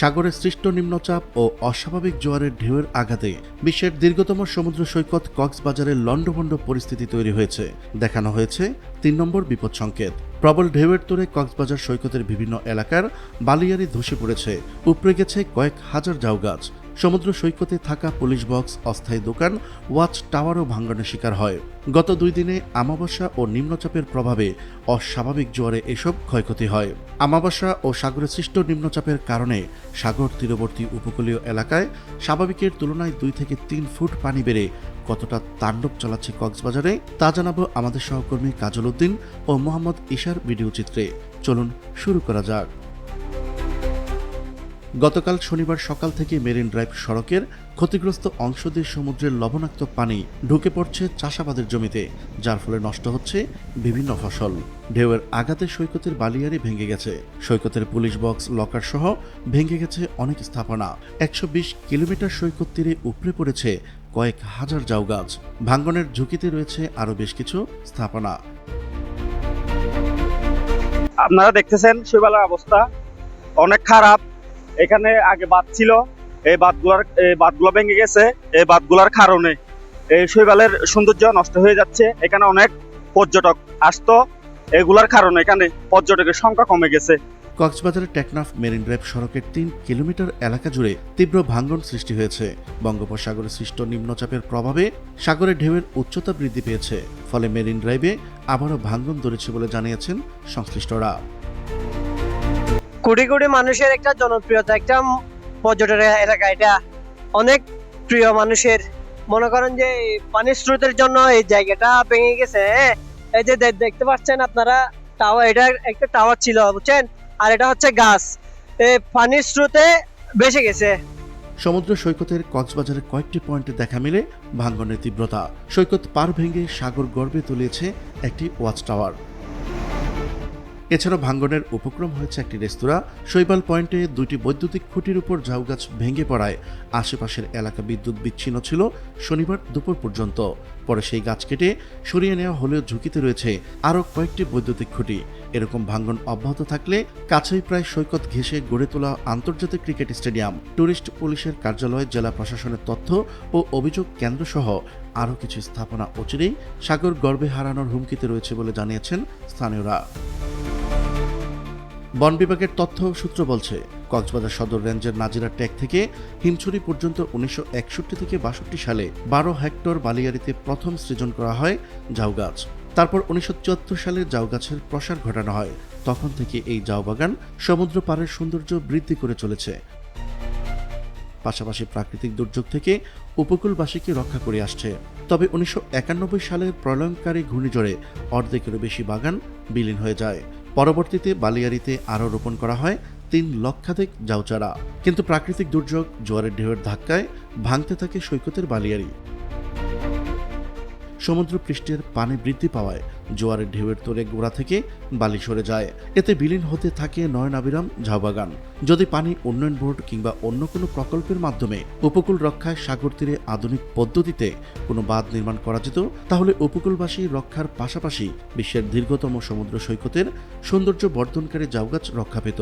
সাগরে সৃষ্ট নিম্নচাপ ও অস্বাভাবিক জোয়ারের ঢেউয়ের আঘাতে বিশ্বের দীর্ঘতম সমুদ্র সৈকত কক্সবাজারের লণ্ডভণ্ড পরিস্থিতি তৈরি হয়েছে। দেখানো হয়েছে তিন নম্বর বিপদ সংকেত। প্রবল ঢেউয়ের তোরে কক্সবাজার সৈকতের বিভিন্ন এলাকার বালিয়ারি ধসে পড়েছে। উপড়ে গেছে কয়েক হাজার জাউগাছ। গাছ সমুদ্র সৈকতে থাকা পুলিশ বক্স, অস্থায়ী দোকান, ওয়াচ টাওয়ারও ভাঙ্গনের শিকার হয়। গত দুই দিনে আমাবস্যা ও নিম্নচাপের প্রভাবে অস্বাভাবিক জোয়ারে এসব ক্ষয়ক্ষতি হয়। আমাবস্যা ও সাগরে সৃষ্ট নিম্নচাপের কারণে সাগর তীরবর্তী উপকূলীয় এলাকায় স্বাভাবিকের তুলনায় দুই থেকে তিন ফুট পানি বেড়ে কতটা তাণ্ডব চালাচ্ছে কক্সবাজারে, তা জানাব আমাদের সহকর্মী কাজল উদ্দিন ও মোহাম্মদ ইশার ভিডিও চিত্রে। চলুন শুরু করা যাক। গতকাল শনিবার সকাল থেকে মেরিন ড্রাইভ সড়কের ক্ষতিগ্রস্ত অংশ দিয়ে সমুদ্রের লবণাক্ত পানি ঢুকে পড়ছে চাষাবাদের জমিতে, যার ফলে নষ্ট হচ্ছে বিভিন্ন ফসল। ঢেউয়ের আঘাতে সৈকতের বালিয়ারি ভেঙে গেছে। সৈকতের পুলিশ বক্স, লকার সহ ভেঙে গেছে অনেক স্থাপনা। একশো বিশ কিলোমিটার সৈকত তীরে উপড়ে পড়েছে কয়েক হাজার জাউ গাছ ভাঙ্গনের ঝুঁকিতে রয়েছে আরও বেশ কিছু স্থাপনা। আপনারা দেখতেছেন, শৈবালের অবস্থা অনেক খারাপ। এখানে আগে বাঁধ ছিল, এই বাঁধগুলার, এই বাঁধগুলো ভেঙে গেছে, এই বাঁধগুলার কারণে এই শৈবালের সৌন্দর্য নষ্ট হয়ে যাচ্ছে। এখানে অনেক পর্যটক আসতো, এগুলার কারণে এখানে পর্যটকের সংখ্যা কমে গেছে। কক্সবাজারের টেকনাফ মেরিন ড্রাইভ সড়কের তিন কিলোমিটার এলাকা জুড়ে তীব্র ভাঙ্গন সৃষ্টি হয়েছে। বঙ্গোপসাগরে সৃষ্ট নিম্নচাপের প্রভাবে সাগরের ঢেউয়ের উচ্চতা বৃদ্ধি পেয়েছে, ফলে মেরিন ড্রাইভে আবারও ভাঙ্গন ধরেছে বলে জানিয়েছেন সংশ্লিষ্টরা। কোটি কোটি মানুষের একটা জনপ্রিয়তা, একটা পর্যটন এলাকা, এটা অনেক প্রিয় মানুষের। মনে করেন যে পানির স্রোতের জন্য এই জায়গাটা ভেঙে গেছে হ্যাঁ? এই যে দেখতে পাচ্ছেন আপনারা টাওয়ার এটা একটা টাওয়ার ছিল, বুঝছেন? আর এটা হচ্ছে গাছ। পানির স্রোতে ভেসে গেছে। সমুদ্র সৈকতের কক্সবাজারের কয়েকটি পয়েন্টে দেখা মিলে ভাঙ্গনের তীব্রতা। সৈকত পার ভেঙে সাগর গর্বে তুলেছে একটি ওয়াচ টাওয়ার। এছাড়া ভাঙ্গনের উপক্রম হয়েছে একটি রেস্তোরাঁ। শৈবাল পয়েন্টে দুইটি বৈদ্যুতিক খুঁটির উপর ঝাউ গাছ ভেঙে পড়ায়। আশেপাশের এলাকা বিদ্যুৎ বিচ্ছিন্ন ছিল শনিবার দুপুর পর্যন্ত। পরে সেই গাছ কেটে সরিয়ে নেওয়া হলেও ঝুঁকিতে রয়েছে আরও কয়েকটি বৈদ্যুতিক খুঁটি। এরকম ভাঙ্গন অব্যাহত থাকলে কাছেই প্রায় সৈকত ঘেঁষে গড়ে তোলা আন্তর্জাতিক ক্রিকেট স্টেডিয়াম, টুরিস্ট পুলিশের কার্যালয়, জেলা প্রশাসনের তথ্য ও অভিযোগ কেন্দ্রসহ আরও কিছু স্থাপনা অচিরেই সাগর গর্বে হারানোর হুমকিতে রয়েছে বলে জানিয়েছেন স্থানীয়রা। বন বিভাগের তথ্য সূত্র বলছে, কক্সবাজার সদর রেঞ্জের নাজিরা ট্যাগ থেকে হিমছড়ি পর্যন্ত উনিশশো একষট্টি থেকে বাষট্টি সালে বারো হেক্টর বালিয়ারিতে প্রথম সৃজন করা হয় ঝাউ গাছ। তারপর উনিশশো চুয়াত্তর সালে জাউ গাছের প্রসার ঘটানো হয়। তখন থেকে এই জাউ বাগান সমুদ্র পাড়ের সৌন্দর্য বৃদ্ধি করে চলেছে। পাশাপাশি প্রাকৃতিক দুর্যোগ থেকে উপকূলবাসীকে রক্ষা করে আসছে। তবে উনিশশো একানব্বই সালের প্রলয়ঙ্কারী ঘূর্ণিঝড়ে অর্ধেকেরও বেশি বাগান বিলীন হয়ে যায়। পরবর্তীতে বালিয়ারিতে আরও রোপণ করা হয় তিন লক্ষাধিক জাউচারা কিন্তু প্রাকৃতিক দুর্যোগ জোয়ারের ঢেউয়ের ধাক্কায় ভাঙতে থাকে সৈকতের বালিয়ারি সমুদ্র পৃষ্ঠের পানি বৃদ্ধি পাওয়ায় জোয়ারের ঢেউয়ের তোরে গোড়া থেকে বালি সরে যায়। এতে বিলীন হতে থাকে নয়নাবিরাম ঝাউবাগান। যদি পানি উন্নয়ন বোর্ড কিংবা অন্য কোনো প্রকল্পের মাধ্যমে উপকূল রক্ষায় সাগর তীরে আধুনিক পদ্ধতিতে কোনো বাঁধ নির্মাণ করা যেত, তাহলে উপকূলবাসী রক্ষার পাশাপাশি বিশ্বের দীর্ঘতম সমুদ্র সৈকতের সৌন্দর্য বর্ধনকারী জাউগাছ রক্ষা পেত।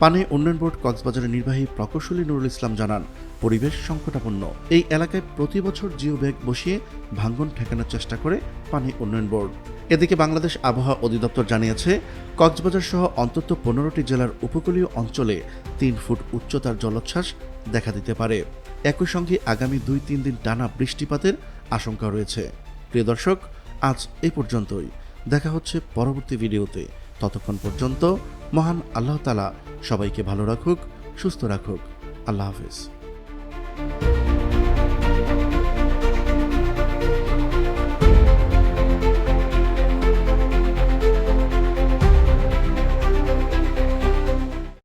পানি উন্নয়ন বোর্ড কক্সবাজারের নির্বাহী প্রকৌশলী নুরুল ইসলাম জানান, পরিবেশ সংকটাপন্ন। এই এলাকায় প্রতি বছর জিও ব্যাগ বসিয়ে ভাঙ্গন ঠেকানোর চেষ্টা করে পানি উন্নয়ন বোর্ড। এদিকে বাংলাদেশ আবহাওয়া অধিদপ্তর জানিয়েছে, কক্সবাজার সহ অন্তত পনেরোটি জেলার উপকূলীয় অঞ্চলে তিন ফুট উচ্চতার জলোচ্ছ্বাস দেখা দিতে পারে। একই সঙ্গে আগামী দুই তিন দিন টানা বৃষ্টিপাতের আশঙ্কা রয়েছে। প্রিয় দর্শক, আজ এই পর্যন্তই। দেখা হচ্ছে পরবর্তী ভিডিওতে। ততক্ষণ পর্যন্ত মহান আল্লাহ তালা সবাইকে ভালো রাখুক, সুস্থ রাখুক। আল্লাহ হাফিজ।